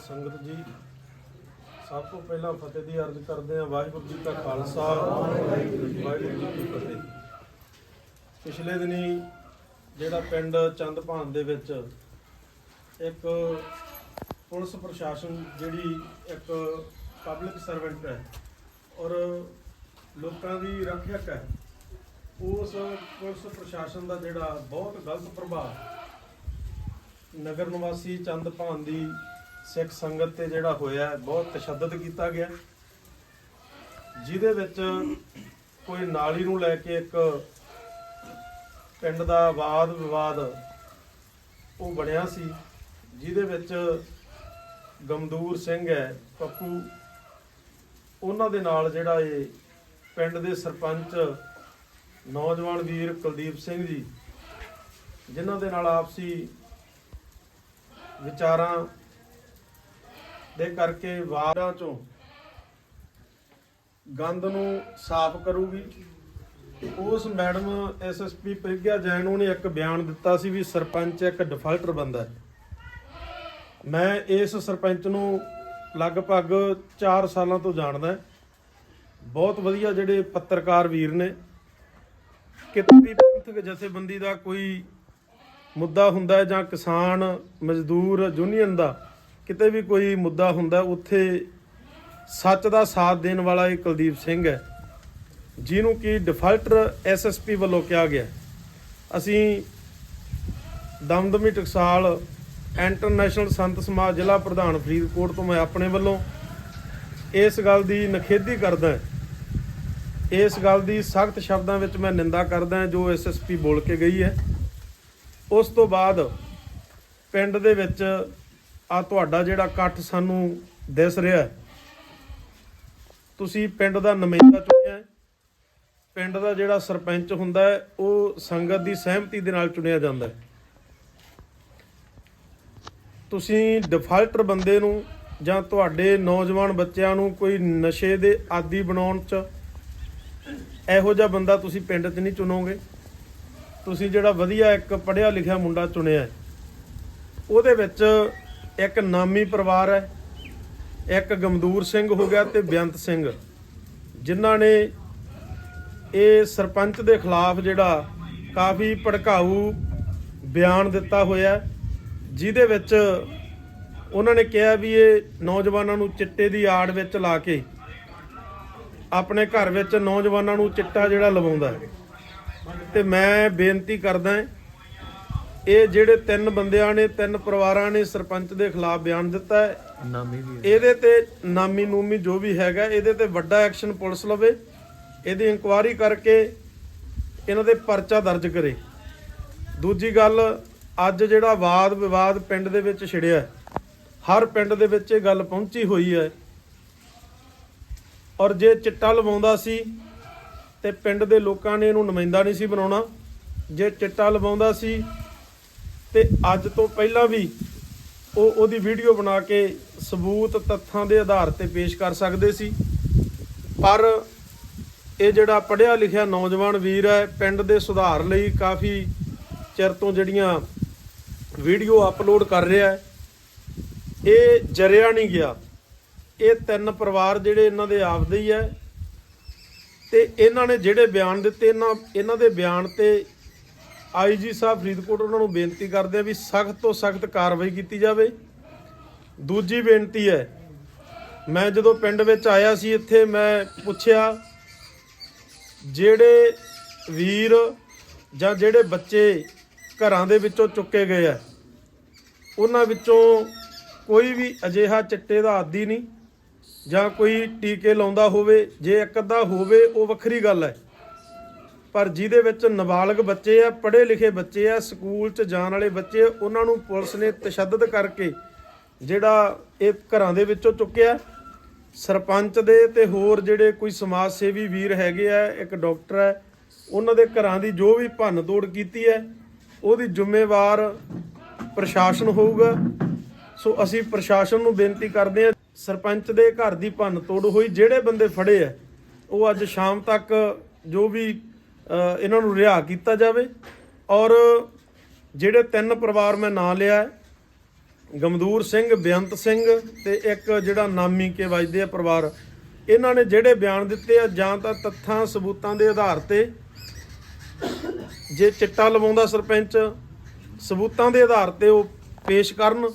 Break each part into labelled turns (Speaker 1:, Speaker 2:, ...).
Speaker 1: ਸੰਗਤ ਜੀ, ਸਭ ਤੋਂ ਪਹਿਲਾਂ ਫਤਿਹ ਦੀ ਅਰਜ਼ ਕਰਦੇ ਹਾਂ ਵਾਹਿਗੁਰੂ ਜੀ ਕਾ ਖਾਲਸਾ, ਵਾਹਿਗੁਰੂ ਜੀ ਕੀ ਫਤਿਹ। ਪਿਛਲੇ ਦਿਨੀ ਜਿਹੜਾ ਪਿੰਡ ਚੰਦਪਾਨ ਦੇ ਵਿੱਚ ਇੱਕ ਪੁਲਿਸ ਪ੍ਰਸ਼ਾਸਨ ਜਿਹੜੀ ਇੱਕ ਪਬਲਿਕ ਸਰਵੈਂਟ ਹੈ ਔਰ ਲੋਕਾਂ ਦੀ ਰੱਖਿਅਕ ਹੈ, ਉਸ ਪੁਲਿਸ ਪ੍ਰਸ਼ਾਸਨ ਦਾ ਜਿਹੜਾ ਬਹੁਤ ਗਲਤ ਪ੍ਰਭਾਵ ਨਗਰ ਨਿਵਾਸੀ ਚੰਦਪਾਨ ਦੀ ਸਿੱਖ ਸੰਗਤ ਤੇ ਜਿਹੜਾ ਹੋਇਆ, ਬਹੁਤ ਤਸ਼ੱਦਦ ਕੀਤਾ ਗਿਆ। ਜਿਹਦੇ ਵਿੱਚ ਕੋਈ ਨਾਲੀ ਨੂੰ ਲੈ ਕੇ ਇੱਕ ਪਿੰਡ ਦਾ ਵਾਦ ਵਿਵਾਦ ਉਹ ਬਣਿਆ ਸੀ, ਜਿਹਦੇ ਵਿੱਚ ਗਮਦੂਰ ਸਿੰਘ ਹੈ, ਪੱਪੂ। ਉਹਨਾਂ ਦੇ ਨਾਲ ਜਿਹੜਾ ਇਹ ਪਿੰਡ ਦੇ ਸਰਪੰਚ ਨੌਜਵਾਨ ਵੀਰ ਕੁਲਦੀਪ ਸਿੰਘ ਜੀ, ਜਿਨ੍ਹਾਂ ਦੇ ਨਾਲ ਆਪਸੀ ਵਿਚਾਰਾਂ ਦੇ ਕਰਕੇ ਵਾਰਾਂ ਚੋਂ ਗੰਦ ਨੂੰ ਸਾਫ਼ ਕਰੂਗੀ। ਉਸ ਮੈਡਮ ਐਸਐਸਪੀ ਪ੍ਰਗਿਆ ਜੈਨ ਨੇ ਇੱਕ ਬਿਆਨ ਦਿੱਤਾ ਸੀ ਵੀ ਸਰਪੰਚ ਇੱਕ ਡਿਫਾਲਟਰ ਬੰਦਾ ਹੈ। ਮੈਂ ਇਸ ਸਰਪੰਚ ਨੂੰ ਲਗਭਗ 4 ਸਾਲਾਂ ਤੋਂ ਜਾਣਦਾ ਬਹੁਤ ਵਧੀਆ ਜਿਹੜੇ ਪੱਤਰਕਾਰ ਵੀਰ ਨੇ। ਕਿਤੇ ਵੀ ਪੰਥਕ ਜਥੇਬੰਦੀ ਦਾ ਕੋਈ ਮੁੱਦਾ ਹੁੰਦਾ ਜਾਂ ਕਿਸਾਨ, ਮਜ਼ਦੂਰ, ਯੂਨੀਅਨ ਦਾ ਕਿਤੇ ਵੀ ਕੋਈ ਮੁੱਦਾ ਹੁੰਦਾ, ਉੱਥੇ ਸੱਚ ਦਾ ਸਾਥ ਦੇਣ ਵਾਲਾ ਇਹ ਕੁਲਦੀਪ ਸਿੰਘ ਹੈ, ਜਿਹਨੂੰ ਕਿ ਡਿਫਾਲਟਰ ਐਸਐਸਪੀ ਵੱਲੋਂ ਕਿਹਾ ਗਿਆ ਅਸੀਂ ਦਮਦਮੀ ਟਕਸਾਲ ਇੰਟਰਨੈਸ਼ਨਲ ਸੰਤ ਸਮਾਜ ਜ਼ਿਲ੍ਹਾ ਪ੍ਰਧਾਨ ਫਰੀਦਕੋਟ ਤੋਂ ਮੈਂ ਆਪਣੇ ਵੱਲੋਂ ਇਸ ਗੱਲ ਦੀ ਨਖੇਦੀ ਕਰਦਾ ਇਸ ਗੱਲ ਦੀ ਸਖਤ ਸ਼ਬਦਾਂ ਵਿੱਚ ਮੈਂ ਨਿੰਦਾ ਕਰਦਾ ਜੋ ਐਸਐਸਪੀ ਬੋਲ ਕੇ ਗਈ ਹੈ। ਉਸ ਤੋਂ ਬਾਅਦ ਪਿੰਡ ਦੇ ਵਿੱਚ ਆ ਤੁਹਾਡਾ ਜਿਹੜਾ ਇਕੱਠ ਸਾਨੂੰ ਦਿਸ ਰਿਹਾ ਤੁਸੀਂ ਪਿੰਡ ਦਾ ਨੁਮਾਇੰਦਾ ਚੁਣਿਆ ਪਿੰਡ ਦਾ ਜਿਹੜਾ ਸਰਪੰਚ ਹੁੰਦਾ ਹੈ, ਉਹ ਸੰਗਤ ਦੀ ਸਹਿਮਤੀ ਦੇ ਨਾਲ ਚੁਣਿਆ ਜਾਂਦਾ ਹੈ। ਤੁਸੀਂ ਡਿਫਾਲਟਰ ਬੰਦੇ ਨੂੰ ਜਾਂ ਤੁਹਾਡੇ ਨੌਜਵਾਨ ਬੱਚਿਆਂ ਨੂੰ ਕੋਈ ਨਸ਼ੇ ਦੇ ਆਦੀ ਬਣਾਉਣ ਚ ਇਹੋ ਜਿਹਾ ਬੰਦਾ ਤੁਸੀਂ ਪਿੰਡ 'ਚ ਨਹੀਂ ਚੁਣੋਗੇ। ਤੁਸੀਂ ਜਿਹੜਾ ਵਧੀਆ ਇੱਕ ਪੜ੍ਹਿਆ ਲਿਖਿਆ ਮੁੰਡਾ ਚੁਣਿਆ ਉਹਦੇ ਵਿੱਚ ਇੱਕ ਨਾਮੀ ਪਰਿਵਾਰ ਹੈ, ਇੱਕ ਗਮਦੂਰ ਸਿੰਘ ਹੋ ਗਿਆ ਤੇ ਬੇਅੰਤ ਸਿੰਘ। ਜਿਨ੍ਹਾਂ ਨੇ ਇਹ ਸਰਪੰਚ ਦੇ ਖਿਲਾਫ ਜਿਹੜਾ ਕਾਫੀ ਭੜਕਾਊ ਬਿਆਨ ਦਿੱਤਾ ਹੋਇਆ ਜਿਹਦੇ ਵਿੱਚ ਉਹਨਾਂ ਨੇ ਕਿਹਾ ਵੀ ਇਹ ਨੌਜਵਾਨਾਂ ਨੂੰ ਚਿੱਟੇ ਦੀ ਆੜ ਵਿੱਚ ਲਾ ਕੇ ਆਪਣੇ ਘਰ ਵਿੱਚ ਨੌਜਵਾਨਾਂ ਨੂੰ ਚਿੱਟਾ ਜਿਹੜਾ ਲਵਾਉਂਦਾ ਹੈ। ਤੇ ਮੈਂ ਬੇਨਤੀ ਕਰਦਾ ਹਾਂ ਇਹ ਜਿਹੜੇ ਤਿੰਨ ਬੰਦਿਆਂ ਨੇ ਤਿੰਨ ਪਰਿਵਾਰਾਂ ਨੇ ਸਰਪੰਚ ਦੇ ਖਿਲਾਫ ਬਿਆਨ ਦਿੱਤਾ ਹੈ।
Speaker 2: ਨਾਮੀ ਵੀ
Speaker 1: ਇਹਦੇ ਤੇ ਨਾਮੀ ਨੂਮੀ ਜੋ ਵੀ ਹੈਗਾ ਇਹਦੇ ਤੇ ਵੱਡਾ ਐਕਸ਼ਨ ਪੁਲਿਸ ਲਵੇ ਇਹਦੀ ਇਨਕੁਆਇਰੀ ਕਰਕੇ ਇਹਨਾਂ ਦੇ ਪਰਚਾ ਦਰਜ ਕਰੇ। ਦੂਜੀ ਗੱਲ ਅੱਜ ਜਿਹੜਾ ਵਾਦ ਵਿਵਾਦ ਪਿੰਡ ਦੇ ਵਿੱਚ ਛਿੜਿਆ ਹਰ ਪਿੰਡ ਦੇ ਵਿੱਚ ਇਹ ਗੱਲ ਪਹੁੰਚੀ ਹੋਈ ਹੈ। ਔਰ ਜੇ ਚਿੱਟਾ ਲਵਾਉਂਦਾ ਸੀ ਤੇ ਪਿੰਡ ਦੇ ਲੋਕਾਂ ਨੇ ਇਹਨੂੰ ਨੁਮਾਇੰਦਾ ਨਹੀਂ ਸੀ ਬਣਾਉਣਾ। ਜੇ ਚਿੱਟਾ ਲਵਾਉਂਦਾ ਸੀ ਤੇ ਅੱਜ ਤੋਂ ਪਹਿਲਾਂ ਵੀ ਉਹ ਉਹਦੀ ਵੀਡੀਓ ਬਣਾ ਕੇ ਸਬੂਤ ਤੱਥਾਂ ਦੇ ਆਧਾਰ ਤੇ ਪੇਸ਼ ਕਰ ਸਕਦੇ ਸੀ। ਪਰ ਇਹ ਜਿਹੜਾ ਪੜ੍ਹਿਆ ਲਿਖਿਆ ਨੌਜਵਾਨ ਵੀਰ ਹੈ, ਪਿੰਡ ਦੇ ਸੁਧਾਰ ਲਈ ਕਾਫੀ ਚਿਰ ਤੋਂ ਜਿਹੜੀਆਂ ਵੀਡੀਓ ਅਪਲੋਡ ਕਰ ਰਿਹਾ ਹੈ, ਇਹ ਜਰਿਆ ਨਹੀਂ ਗਿਆ। ਇਹ ਤਿੰਨ ਪਰਿਵਾਰ ਜਿਹੜੇ ਇਹਨਾਂ ਦੇ ਆਪਦੇ ਹੀ ਹੈ ਤੇ ਇਹਨਾਂ ਨੇ ਜਿਹੜੇ ਬਿਆਨ ਦਿੱਤੇ, ਇਹਨਾਂ ਇਹਨਾਂ ਦੇ ਬਿਆਨ ਤੇ ਆਈਜੀ ਸਾਹਿਬ ਫਰੀਦਕੋਟ ਉਹਨਾਂ ਨੂੰ ਬੇਨਤੀ ਕਰਦੇ ਆ ਵੀ ਸਖਤ ਤੋਂ ਸਖਤ ਕਾਰਵਾਈ ਕੀਤੀ ਜਾਵੇ। ਦੂਜੀ ਬੇਨਤੀ ਹੈ, ਮੈਂ ਜਦੋਂ ਪਿੰਡ ਵਿੱਚ ਆਇਆ ਸੀ ਇੱਥੇ ਮੈਂ ਪੁੱਛਿਆ, ਜਿਹੜੇ ਵੀਰ ਜਾਂ ਜਿਹੜੇ ਬੱਚੇ ਘਰਾਂ ਦੇ ਵਿੱਚੋਂ ਚੁੱਕੇ ਗਏ ਆ, ਉਹਨਾਂ ਵਿੱਚੋਂ ਕੋਈ ਵੀ ਅਜਿਹਾ ਚਿੱਟੇ ਦਾ ਆਦੀ ਨਹੀਂ ਜਾਂ ਕੋਈ ਟੀਕੇ ਲਾਉਂਦਾ ਹੋਵੇ, ਜੇ ਇੱਕ ਅੱਧਾ ਹੋਵੇ, ਉਹ ਵੱਖਰੀ ਗੱਲ ਹੈ। ਪਰ ਜਿਹਦੇ ਵਿੱਚ ਨਾਬਾਲਗ ਬੱਚੇ ਆ, ਪੜ੍ਹੇ ਲਿਖੇ ਬੱਚੇ ਆ, ਸਕੂਲ 'ਚ ਜਾਣ ਵਾਲੇ ਬੱਚੇ, ਉਹਨਾਂ ਨੂੰ ਪੁਲਿਸ ਨੇ ਤਸ਼ੱਦਦ ਕਰਕੇ ਜਿਹੜਾ ਇਹ ਘਰਾਂ ਦੇ ਵਿੱਚੋਂ ਚੁੱਕਿਆ। ਸਰਪੰਚ ਦੇ ਤੇ ਹੋਰ ਜਿਹੜੇ ਕੋਈ ਸਮਾਜ ਸੇਵੀ ਵੀਰ ਹੈਗੇ ਆ, ਇੱਕ ਡਾਕਟਰ ਹੈ, ਉਹਨਾਂ ਦੇ ਘਰਾਂ ਦੀ ਜੋ ਵੀ ਭੰਨ ਤੋੜ ਕੀਤੀ ਹੈ, ਉਹਦੀ ਜ਼ਿੰਮੇਵਾਰ ਪ੍ਰਸ਼ਾਸਨ ਹੋਊਗਾ। ਸੋ ਅਸੀਂ ਪ੍ਰਸ਼ਾਸਨ ਨੂੰ ਬੇਨਤੀ ਕਰਦੇ ਹਾਂ, ਸਰਪੰਚ ਦੇ ਘਰ ਦੀ ਭੰਨ ਤੋੜ ਹੋਈ, ਜਿਹੜੇ ਬੰਦੇ ਫੜੇ ਆ, ਉਹ ਅੱਜ ਸ਼ਾਮ ਤੱਕ ਜੋ ਵੀ ਇਹਨਾਂ ਨੂੰ ਰਿਹਾ ਕੀਤਾ ਜਾਵੇ ਔਰ ਜਿਹੜੇ ਤਿੰਨ ਪਰਿਵਾਰ ਮੈਂ ਨਾਂ ਲਿਆ ਗਮਦੂਰ ਸਿੰਘ, ਬੇਅੰਤ ਸਿੰਘ ਤੇ ਇੱਕ ਜਿਹੜਾ ਨਾਮੀ ਕੇ ਵੱਜਦੇ ਆ ਪਰਿਵਾਰ, ਇਹਨਾਂ ਨੇ ਜਿਹੜੇ ਬਿਆਨ ਦਿੱਤੇ ਆ ਜਾਂ ਤਾਂ ਤੱਥਾਂ, ਸਬੂਤਾਂ ਦੇ ਆਧਾਰ ਤੇ, ਜੇ ਚਿੱਟਾ ਲਵਾਉਂਦਾ ਸਰਪੰਚ, ਸਬੂਤਾਂ ਦੇ ਆਧਾਰ ਤੇ ਉਹ ਪੇਸ਼ ਕਰਨ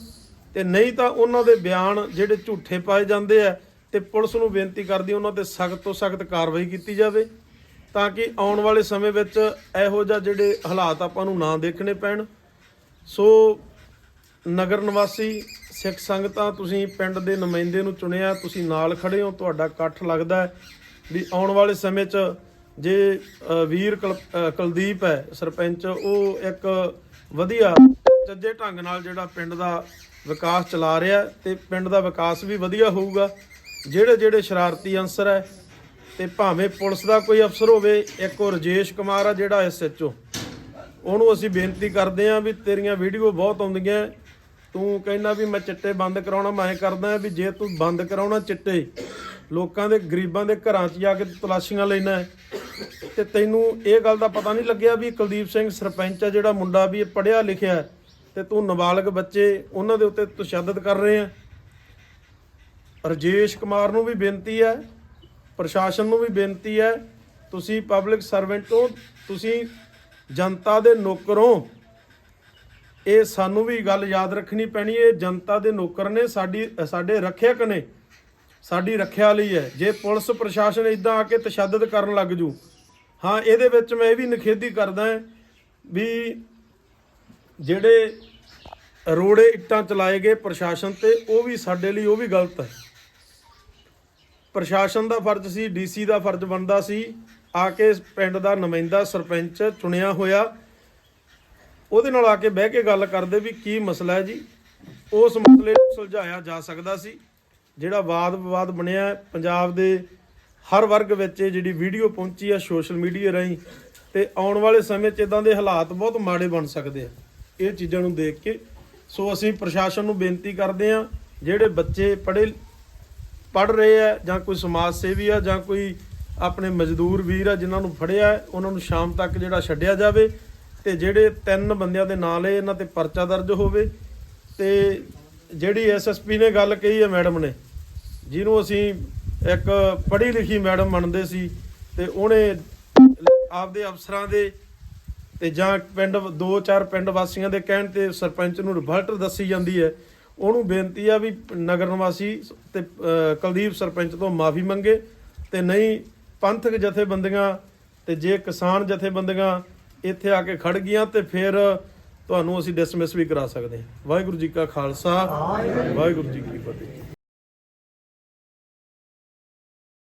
Speaker 1: ਤੇ ਨਹੀਂ ਤਾਂ ਉਹਨਾਂ ਦੇ ਬਿਆਨ ਜਿਹੜੇ ਝੂਠੇ ਪਾਏ ਜਾਂਦੇ ਆ ਤੇ ਪੁਲਿਸ ਨੂੰ ਬੇਨਤੀ ਕਰਦੀ ਉਹਨਾਂ ਤੇ ਸਖਤ ਤੋਂ ਸਖਤ ਕਾਰਵਾਈ ਕੀਤੀ ਜਾਵੇ। ਤਾਂ ਕਿ ਆਉਣ ਵਾਲੇ ਸਮੇਂ ਵਿੱਚ ਇਹੋ ਜਿਹਾ ਜਿਹੜੇ ਹਾਲਾਤ ਆਪਾਂ ਨੂੰ ਨਾ ਦੇਖਣੇ ਪੈਣ। ਸੋ ਨਗਰ ਨਿਵਾਸੀ, ਸਿੱਖ ਸੰਗਤਾਂ, ਤੁਸੀਂ ਪਿੰਡ ਦੇ ਨੁਮਾਇੰਦੇ ਨੂੰ ਚੁਣਿਆ, ਤੁਸੀਂ ਨਾਲ ਖੜੇ ਹੋ, ਤੁਹਾਡਾ ਇਕੱਠ ਲੱਗਦਾ ਹੈ ਵੀ ਆਉਣ ਵਾਲੇ ਸਮੇਂ 'ਚ ਜੇ ਵੀਰ ਕੁਲ- ਕੁਲਦੀਪ ਹੈ, ਸਰਪੰਚ, ਉਹ ਇੱਕ ਵਧੀਆ ਚੱਜੇ ਢੰਗ ਨਾਲ ਜਿਹੜਾ ਪਿੰਡ ਦਾ ਵਿਕਾਸ ਚਲਾ ਰਿਹਾ ਹੈ ਤੇ ਪਿੰਡ ਦਾ ਵਿਕਾਸ ਵੀ ਵਧੀਆ ਹੋਊਗਾ। ਜਿਹੜੇ ਜਿਹੜੇ ਸ਼ਰਾਰਤੀ ਅੰਸਰ ਹੈ ਤੇ ਭਾਵੇਂ ਪੁਲਿਸ ਦਾ ਕੋਈ ਅਫਸਰ ਹੋਵੇ ਇੱਕ ਉਹ ਰਜੇਸ਼ ਕੁਮਾਰ ਆ ਜਿਹੜਾ ਐਸਐਚਓ ਉਹਨੂੰ ਅਸੀਂ ਬੇਨਤੀ ਕਰਦੇ ਆਂ ਵੀ ਤੇਰੀਆਂ ਵੀਡੀਓ ਬਹੁਤ ਆਉਂਦੀਆਂ। ਤੂੰ ਕਹਿੰਦਾ ਵੀ ਮੈਂ ਚਿੱਟੇ ਬੰਦ ਕਰਾਉਣਾ ਮੈਂ ਕਰਦਾ ਵੀ ਜੇ ਤੂੰ ਬੰਦ ਕਰਾਉਣਾ ਚਿੱਟੇ ਲੋਕਾਂ ਦੇ ਗਰੀਬਾਂ ਦੇ ਘਰਾਂ 'ਚ ਜਾ ਕੇ ਤਲਾਸ਼ੀਆਂ ਲੈਣਾ। ਹੈ, ਤੇ ਤੈਨੂੰ ਇਹ ਗੱਲ ਦਾ ਪਤਾ ਨਹੀਂ ਲੱਗਿਆ ਵੀ ਕੁਲਦੀਪ ਸਿੰਘ ਸਰਪੰਚ ਆ ਜਿਹੜਾ ਮੁੰਡਾ ਵੀ ਇਹ ਪੜਿਆ ਲਿਖਿਆ ਹੈ, ਤੇ ਤੂੰ ਨਾਬਾਲਗ ਬੱਚੇ ਉਹਨਾਂ ਦੇ ਉੱਤੇ ਤਸ਼ੱਦਦ ਕਰ ਰਹੇ ਆ। ਰਜੇਸ਼ ਕੁਮਾਰ ਨੂੰ ਵੀ ਬੇਨਤੀ ਹੈ ਪ੍ਰਸ਼ਾਸਨ ਨੂੰ ਵੀ ਬੇਨਤੀ ਹੈ, ਤੁਸੀਂ ਪਬਲਿਕ ਸਰਵੈਂਟ ਹੋ, ਤੁਸੀਂ ਜਨਤਾ ਦੇ ਨੌਕਰ ਹੋ। ਇਹ ਸਾਨੂੰ ਵੀ ਗੱਲ ਯਾਦ ਰੱਖਣੀ ਪੈਣੀ, ਇਹ ਜਨਤਾ ਦੇ ਨੌਕਰ ਨੇ, ਸਾਡੀ, ਸਾਡੇ ਰੱਖਿਅਕ ਨੇ, ਸਾਡੀ ਰੱਖਿਆ ਲਈ ਹੈ। ਜੇ ਪੁਲਿਸ ਪ੍ਰਸ਼ਾਸਨ ਇਦਾਂ ਆ ਕੇ ਤਸ਼ੱਦਦ ਕਰਨ ਲੱਗ ਜੂ, ਹਾਂ, ਇਹਦੇ ਵਿੱਚ ਮੈਂ ਇਹ ਵੀ ਨਿਖੇਧੀ ਕਰਦਾ ਵੀ ਜਿਹੜੇ ਰੋੜੇ ਇੱਟਾਂ ਚਲਾਏ ਗਏ ਪ੍ਰਸ਼ਾਸਨ ਤੇ, ਉਹ ਵੀ ਸਾਡੇ ਲਈ ਉਹ ਵੀ ਗਲਤ ਹੈ। ਪ੍ਰਸ਼ਾਸਨ ਦਾ ਫਰਜ਼ ਸੀ, ਡੀਸੀ ਦਾ ਫਰਜ਼ ਬਣਦਾ ਸੀ। ਆ ਕੇ ਪਿੰਡ ਦਾ ਨੁਮਾਇੰਦਾ ਸਰਪੰਚ ਚੁਣਿਆ ਹੋਇਆ। ਉਹਦੇ ਨਾਲ ਆ ਕੇ ਬਹਿ ਕੇ ਗੱਲ ਕਰਦੇ ਵੀ ਕੀ ਮਸਲਾ ਹੈ ਜੀ। ਉਸ ਮਸਲੇ ਨੂੰ ਸੁਲਝਾਇਆ ਜਾ ਸਕਦਾ ਸੀ। ਜਿਹੜਾ ਵਾਦ ਵਿਵਾਦ ਬਣਿਆ ਪੰਜਾਬ ਦੇ ਹਰ ਵਰਗ ਵਿੱਚ ਇਹ ਜਿਹੜੀ ਵੀਡੀਓ ਪਹੁੰਚੀ ਆ ਸੋਸ਼ਲ ਮੀਡੀਆ ਰਾਹੀਂ, ਤੇ ਆਉਣ ਵਾਲੇ ਸਮੇਂ 'ਚ ਇਦਾਂ ਦੇ ਹਾਲਾਤ ਬਹੁਤ ਮਾੜੇ ਬਣ ਸਕਦੇ ਆ। ਇਹ ਚੀਜ਼ਾਂ ਨੂੰ ਦੇਖ ਕੇ, ਸੋ ਅਸੀਂ ਪ੍ਰਸ਼ਾਸਨ ਨੂੰ ਬੇਨਤੀ ਕਰਦੇ ਆ ਜਿਹੜੇ ਬੱਚੇ ਪੜ੍ਹੇ ਪੜ ਰਹੇ ਆ ਜਾਂ ਕੋਈ ਸਮਾਜ ਸੇਵੀ ਆ ਜਾਂ ਕੋਈ ਆਪਣੇ ਮਜ਼ਦੂਰ ਵੀਰ ਆ ਜਿਨ੍ਹਾਂ ਨੂੰ ਫੜਿਆ, ਉਹਨਾਂ ਨੂੰ ਸ਼ਾਮ ਤੱਕ ਜਿਹੜਾ ਛੱਡਿਆ ਜਾਵੇ ਤੇ ਜਿਹੜੇ ਤਿੰਨ ਬੰਦਿਆਂ ਦੇ ਨਾਂ ਲਏ, ਇਹਨਾਂ ਤੇ ਪਰਚਾ ਦਰਜ ਹੋਵੇ ਤੇ ਜਿਹੜੀ ਐਸਐਸਪੀ ਨੇ ਗੱਲ ਕਹੀ ਹੈ ਮੈਡਮ ਨੇ, ਜਿਹਨੂੰ ਅਸੀਂ ਇੱਕ ਪੜ੍ਹੀ ਲਿਖੀ ਮੈਡਮ ਮੰਨਦੇ ਸੀ ਤੇ ਉਹਨੇ ਆਪਦੇ ਅਫਸਰਾਂ ਦੇ ਤੇ ਜਾਂ ਪਿੰਡ, ਦੋ ਚਾਰ ਪਿੰਡ ਵਾਸੀਆਂ ਦੇ ਕਹਿਣ ਤੇ ਸਰਪੰਚ ਨੂੰ ਰਿਵਲਟ ਦੱਸੀ ਜਾਂਦੀ ਹੈ ਉਹਨੂੰ ਬੇਨਤੀ ਆ ਵੀ ਨਗਰ ਨਿਵਾਸੀ ਤੇ ਕੁਲਦੀਪ ਸਰਪੰਚ ਤੋਂ ਮਾਫੀ ਮੰਗੇ ਤੇ ਨਹੀਂ ਪੰਥਕ ਜਥੇਬੰਦੀਆਂ ਤੇ ਜੇ ਕਿਸਾਨ ਜਥੇਬੰਦੀਆਂ ਇੱਥੇ ਆ ਕੇ ਖੜ ਗਈਆਂ ਤੇ ਫਿਰ ਤੁਹਾਨੂੰ ਅਸੀਂ ਡਿਸਮਿਸ ਵੀ ਕਰਾ ਸਕਦੇ ਹਾਂ। ਵਾਹਿਗੁਰੂ ਜੀ ਕਾ ਖਾਲਸਾ ਵਾਹਿਗੁਰੂ ਜੀ